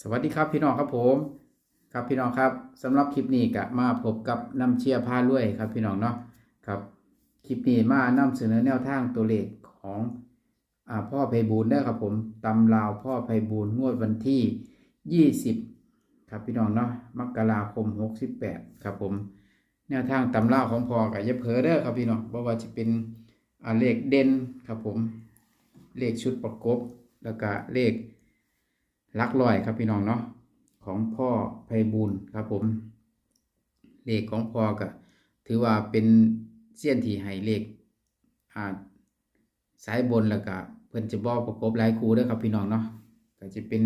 สวัสดีครับพี่น้องครับผม ครับพี่น้องครับสำหรับคลิปนี้ก็มาพบกับน้ำเชียร์พาลุยครับพี่น้องเนาะครับคลิปนี้มานำเสนอแนวทางตัวเลขของอพ่อไพบูลย์เด้ครับผมตำราวพ่อไพบูลงวดวันที่ 20 ครับพี่น้องเนาะมกราคม 68 ครับผม แนวทางตำราวของพ่อกับยะเพอเด้อครับพี่น้องเพราะว่าจะเป็นเลขเด่นครับผม เลขชุดประกบแล้วก็เลข ลักลอยครับพี่น้องเนาะของพ่อไพบูลครับผม เลขของพ่อก็ถือว่าเป็นเสี้ยนที่ให้เลขอ่าสายบนแล้วก็เพิ่นจะบอกประกบหลายคู่ด้อครับพี่น้องเนาะก็จะเป็น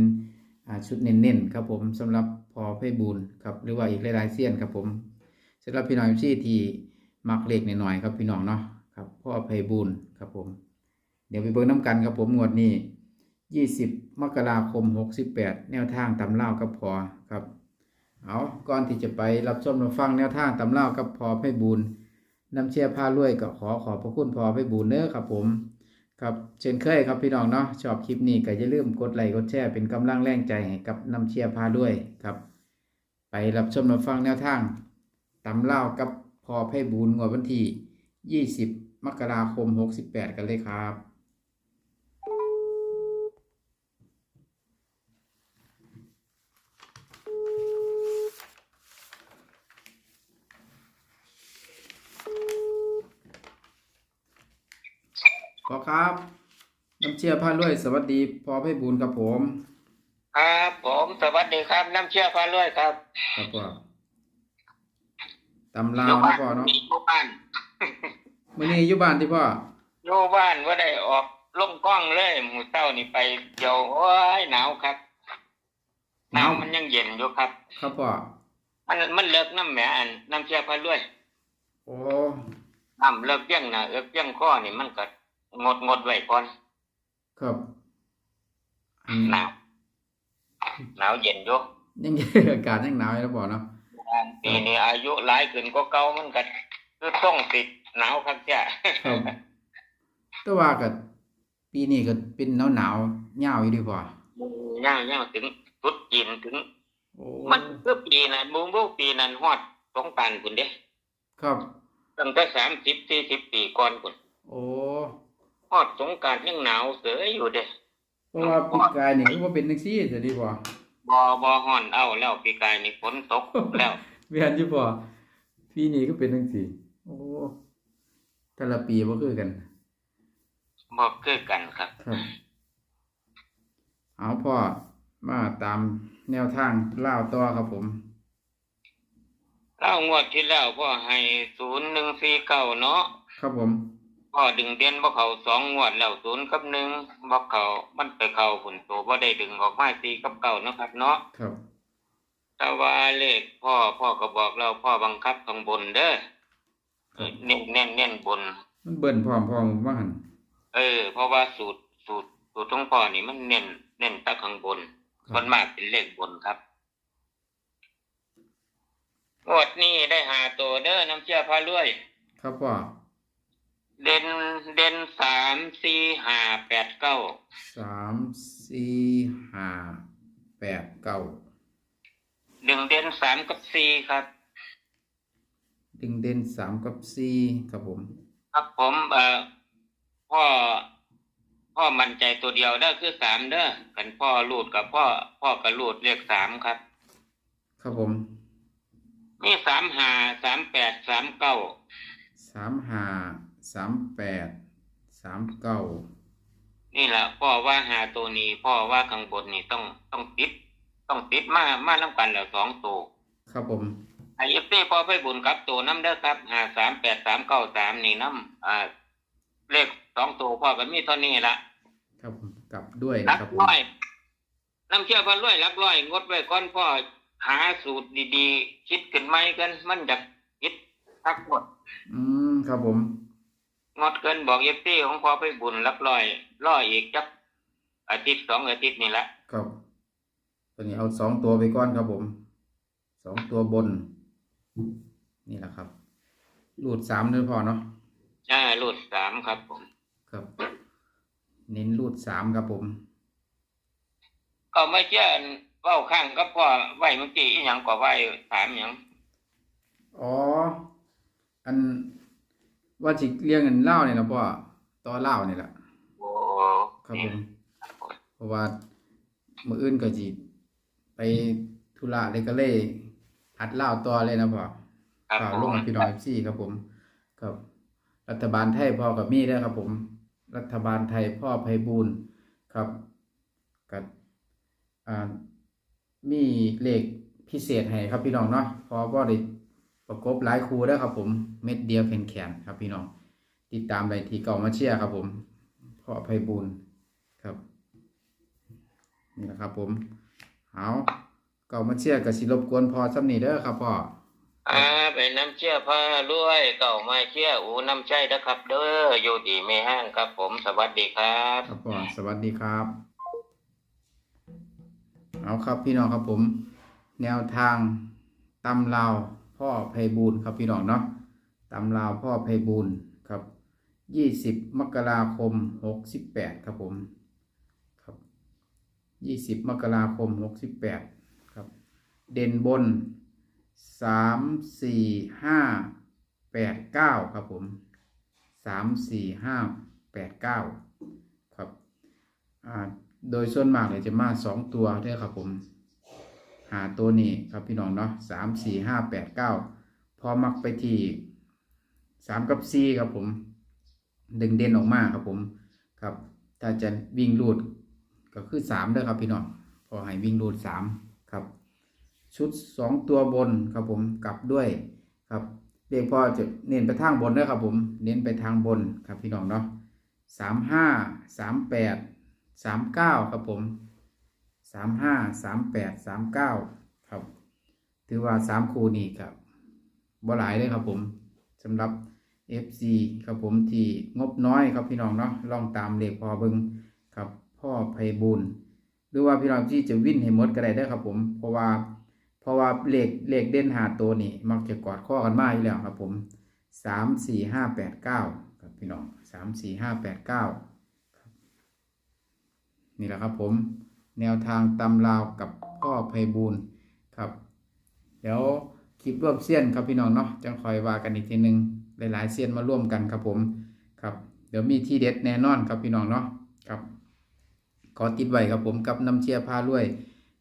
ชุดเน้นๆครับผมสำหรับพ่อไพบูลครับหรือว่าอีกหลายๆเสี้ยนครับผมสำหรับพี่น้องที่ที่มักเลขหน่อยๆครับพี่น้องเนาะครับพ่อไพบูลครับผม เดี๋ยวไปเบิ่งน้ำกันครับผมงวดนี้ 20 มกราคม 68 แนวทางตำเล่ากับพอครับ เอาก่อนที่จะไปรับชมรับฟังแนวทางตำเล่ากับพอไพบูลนำเชียร์พารวยก็ขอขอบพระคุณพอไพบูลเน้อครับผม ครับเช่นเคยครับพี่น้องเนาะชอบคลิปนี้ก็อย่าลืมกดไลค์กดแชร์เป็นกำลังแรงใจให้กับนำเชียร์พารวยครับ ไปรับชมรับฟังแนวทางตำเล่ากับพอไพบูลงวดวันที่ 20 มกราคม 68 กันเลยครับ พอครับน้ำเชียร์พารวยสวัสดีพอไพบูลย์ครับผม ครับผมสวัสดีครับ น้ำเชื่อฟ้าเรื่อยครับครับพ่อตำลาวนะพ่อเนาะอยู่บ้านมื้อนี้อยู่บ้านที่พ่ออยู่บ้านว่าได้ออกลงกล้องเลยหมูเต้านี่ไปเดียวโอ้ยหนาวครับหนาวมันยังเย็นอยู่ครับ ครับพ่อมันมันเลิกน้ำแหมอันน้ำเชื่อฟ้าเรื่อยโอ้น้ำเลิกเพียงหนะเอิกเพียงข้อนี่มันก็ งดงดไว้ก่อนครับอืมหนาวหนาวเย็นอยู่ยังอากาศยังหนาวอยู่นะพ่อเนาะปีนี้อายุหลายขึ้นก็เก่ามันก็คือต้องติดหนาวครับจ้ะครับแต่ว่าก็ปีนี้ก็เป็นหนาวหนาวๆยาวอยู่ดีพ่อย่างย่างถึงตุดจีนถึงโอ้มันคือปีนั้นมูมูปีนั้นฮอดสงกรานต์คุณเด้ครับตั้งแต่สามสิบสี่สิบปีก่อนคุณโอ้ ฮอดสงกรานต์ยังหนาวเสืออยู่เด้เพราะว่าปีกายนี่คือว่าเป็นจังซี่จะดีพ่อบอบอฮ้อนเอาแล้วปีกายนี่ฝนตกแล้วเวียนอยู่พ่อปีนี้ก็เป็นจังซี่โอ้แต่ละปีบ่คือกันบ่คือกันครับครับเอาพ่อมาตามแนวทางเล่าวต่อครับผมเล่างวดที่แล้วพ่อให้ศูนย์หนึ่งสี่เก้าเนาะครับผม พ่อดึงเด่นบ่เขาสองงวดแล้วศูนย์กับหนึ่งบ่เขามันไปเข้าฝุ่นโตบ่ได้ดึงออกมาสี่กับเก้าเนาะครับเนาะครับแต่ว่าเลขพ่อพ่อก็บอกเราพ่อบังคับข้างบนเด้อครับเน้นเน้นเน้นบน มันเบิ่นพร้อมพร้อมว่าหันเออ เพราะว่าสูตรสูตรสูตรของพ่อนี่มันเน้นเน้นแตะข้างบนคส่รัวนมากเป็นเลขบนครับงวดนี้ได้หาตัวเด้อน้ำเชื่อพารวยครับพ่อ เด่นเด่นสามสี่ห้าแปดเก้าสามสี่ห้าแปดเก้าดึงเด่นสามกับสี่ครับดึงเด่นสามกับสี่ครับผม ครับผมเอ่อพ่อพ่อมั่นใจตัวเดียวเด้อคือสามเด้อกันพ่อรูดกับพ่อพ่อกับรูดเลขสามครับ ครับผมมีสามห้าสามแปดสามเก้าสามห้าสามแปดสามเก้านี่แหละพ่อว่าหาตัวนี้พ่อว่าข้างบนนี่ต้องต้องติด ต้องติดมามาน้ำกันแล้วสองตัวครับผมไอเอฟซีพอไปบุญกับตัวน้ำเด้อครับหาสามแปดสามเก้าสามนี่น้ำอ่าเลขสองตัวพ่อก็มีเท่านี้ละครับผมกลับด้วยรันะกครับผมร้อยน้ำเชื่อพันร้อยรักร้อย งดไว้ก่อนพ่อหาสูตรดีๆ คิดขึ้นไหมกันมันจะคิด ทักหมด อืมครับผมงดเกินบอกเอฟซีของพ่อไปบุญรักร้อยร้อยอีกจักอาทิตย์สองอาทิตย์นี่ละครับตัวนี้เอาสองตัวไปก่อนครับผมสองตัวบน นี่แหละครับรูดสามเลยพอเนาะอ่ารูดสามครับผม ครับ เน้นรูดสามครับผม ก็ไม่เชื่อเว้าข้างก็พ่อไหวเมื่อกี้อีหยังก็ไหวถามหยังอ๋อ อันว่าจิเรียงเงินเล่าเนี่ยนะพ่อต่อเล่าเนี่ยแหละโอ้ครับผมเพราะว่ามื้ออื่นก็สิไปธุระเลยก็เลยอัดเล่าต่อเลยนะพ่อครับข่าวผลงมพี่น้อง FC ครับผมครับ รัฐบาลไทยพ่อกับมีเด้อครับ ผม รัฐบาลไทยพ่อไพบูลย์ครับกับอ่ามีเลขพิเศษให้ครับพี่น้องเนาะเพอบ่ได้ ประกบหลายครูเด้อครับผมเม็ดเดียวแขนๆครับพี่น้องติดตามได้ที่เก่ามาเชียร์ครับผมพ่อไพบูลย์ครับนี่แหละครับ ผมเอาเก่ามาเชียร์กับสิรบกวนพอซ้ำนี่เด้อครับพ่ออ่าไปน้ำเชื่อพารวยเก่ามาเชื่ออูน้ำใจนะครับ เด้ออยู่ดีไม่ห้างครับ ผมสวัสดีครับครับพ่อสวัสดีครับ เอาครับพี่น้องครับผม แนวทางตำลาว พ่อไพบูลย์ครับพี่น้องเนาะตำลาวพ่อไพบูลย์ครับยี่สิบมกราคมหกสิบแปดครับผมครับยี่สิบมกราคมหกสิบแปดครับ เด่นบนสามสี่ห้าแปดเก้าครับผมสามสี่ห้าแปดเก้าครับ โดยส่วนมากเลยจะมาสองตัวเด้อครับผม หาตัวนี้ครับพี่น้องเนาะสามสี่ห้าแปดเก้าพอมักไปที่สามกับสี่ครับผม ดึงเด่นออกมาครับผมครับ ถ้าจะวิ่งรูดก็คือสามเด้อครับพี่น้องพอให้วิ่งรูดสามครับ ชุดสองตัวบนครับผมกลับด้วยครับเรียกพอจะเน้นไปทางบนด้วยครับผม เน้นไปทางบนครับพี่น้องเนาะสามห้าสามแปดสามเก้าครับผม สามห้าสามแปดสามเก้าครับ ถือว่าสามคู่นี้ครับบ่หลายเลยครับผมสำหรับ FC ครับผมที่งบน้อยครับพี่น้องเนาะลองตามเลขพอเบิงครับพ่อไพบูลย์หรือว่าพี่น้องที่จะวิ่นให้หมดก็ได้ด้ครับผม เพราะว่าเพราะว่าเลขเลขเด่นหาตัวนี่มักจะกอดข้อกันมากอยู่แล้วครับผมสามสี่ห้าแปดเก้าครับพี่น้องสามสี่ห้าแปดเก้านี่แหละครับผม แนวทางตำราวกับพ่อไพบูลครับ เดี๋ยวคลิปร่วบเสี้ยนครับพี่น้องเนาะจังคอยว่ากันอีกทีหนึ่งหลายๆเสี้ยนมาร่วมกันครับผมครับ เดี๋ยวมีที่เด็ดแน่นอนครับพี่น้องเนาะครับขอติดไว้ครับผมกับน้ำเชียร์ผ้าลวย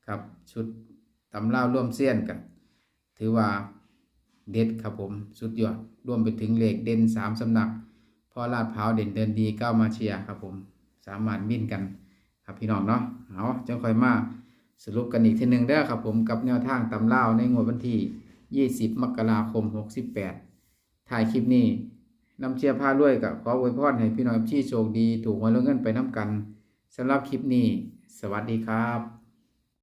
ครับชุดตำล่าวร่วมเสี้ยนกันถือว่าเด็ดครับผมสุดยอดรวมไปถึงเหล็กเด่นสามสำนักพอลาดพร้าวเด่นเดินดีก้าวมาเชียร์ครับผมสามารถบินกันครับพี่น้องเนาะ เอาจังคอยมาสรุปกันอีกทีหนึ่งเด้อครับผมกับแนวทางตำเล่าในงวดวันที่ 20 มกราคม 68 ถ่ายคลิปนี้นำเชียร์พาด้วยกับขออวยพรให้พี่น้องที่โชคดี ถูกหวยรวยเงินไปน้ำกันสำหรับคลิปนี้ สวัสดีครับ